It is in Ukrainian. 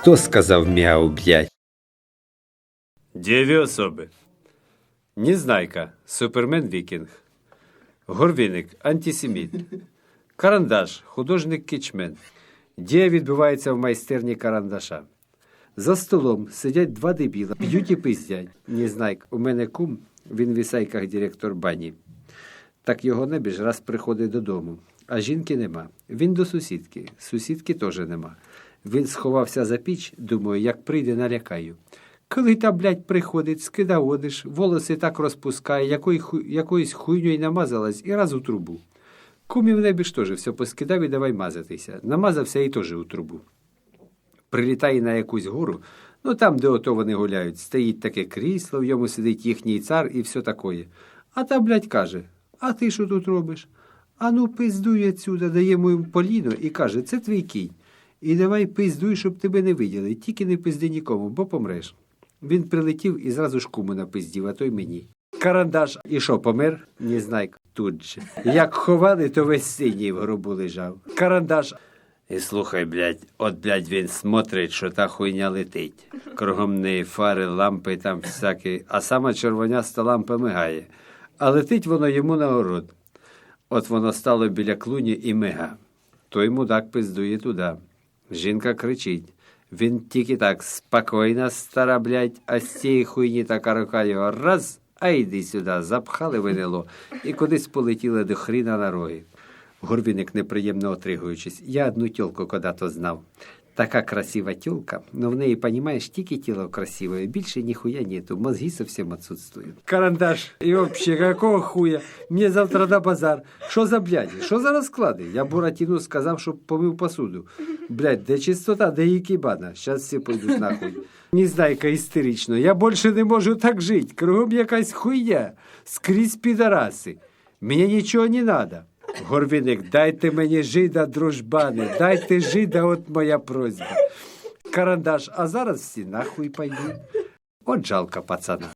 Хто сказав мяу, блядь? Дві особи. Незнайка, супермен Вікінг. Горвіник, антисеміт. Карандаш, художник кічмен. Дія відбувається в майстерні карандаша. За столом сидять два дебіла, п'ють і пиздять. Незнайк, у мене кум, він в ісайках директор бані. Так його небіж раз приходить додому, а жінки нема. Він до сусідки, сусідки теж нема. Він сховався за піч, думаю, як прийде, налякаю. Коли та, блядь, приходить, скида одиш, волоси так розпускає, якої, якоюсь хуйньою намазалась і раз у трубу. Кумів небіж теж все поскидав і давай мазатися. Намазався і теж у трубу. Прилітає на якусь гору, ну там, де ото вони гуляють, стоїть таке крісло, в йому сидить їхній цар і все такое. А та, блядь, каже: А ти що тут робиш? А ну пиздуй отсюда, дає йому поліно і каже, це твій кінь. І давай пиздуй, щоб тебе не виділи, тільки не пизди нікому, бо помреш. Він прилетів і зразу ж куму напиздів, а той мені. Карандаш, і що, помер? Незнайк тут же. Як ховали, то весь синій в гробу лежав. Карандаш. І слухай, блядь, от, блядь, він смотрить, що та хуйня летить. Кругом неї фари, лампи там всякі, а сама червоняста лампа мигає. А летить воно йому на город. От воно стало біля клуні і мига. Той мудак пиздує туди. Жінка кричить. Він тільки так спокійно, стара, блядь, а з цієї хуйні така рука його раз, а йди сюди, запхали винило і кудись полетіли до хріна на роги. Горвіник неприємно отригуючись. Я одну тілку кодато знав. Така красива тёлка, но в неї, понимаешь, тільки тіло красивое, більше ніхуя нету, мозги совсем отсутствуют. Карандаш, і вообще, какого хуя? Мне завтра на базар. Що за бляді? Що за розклади? Я Буратіну сказав, щоб помив посуду. Блядь, де чистота, де ікібана? Щас всі пойдуть нахуй. Незнайка істерично. Я більше не можу так жити. Кругом якась хуйня. Скрізь підараси. Мені нічого не надо. Горвіник, дайте мені жида, дружбани, дайте жида, от моя просьба. Карандаш, а зараз всі нахуй пойдуть. От жалко пацана.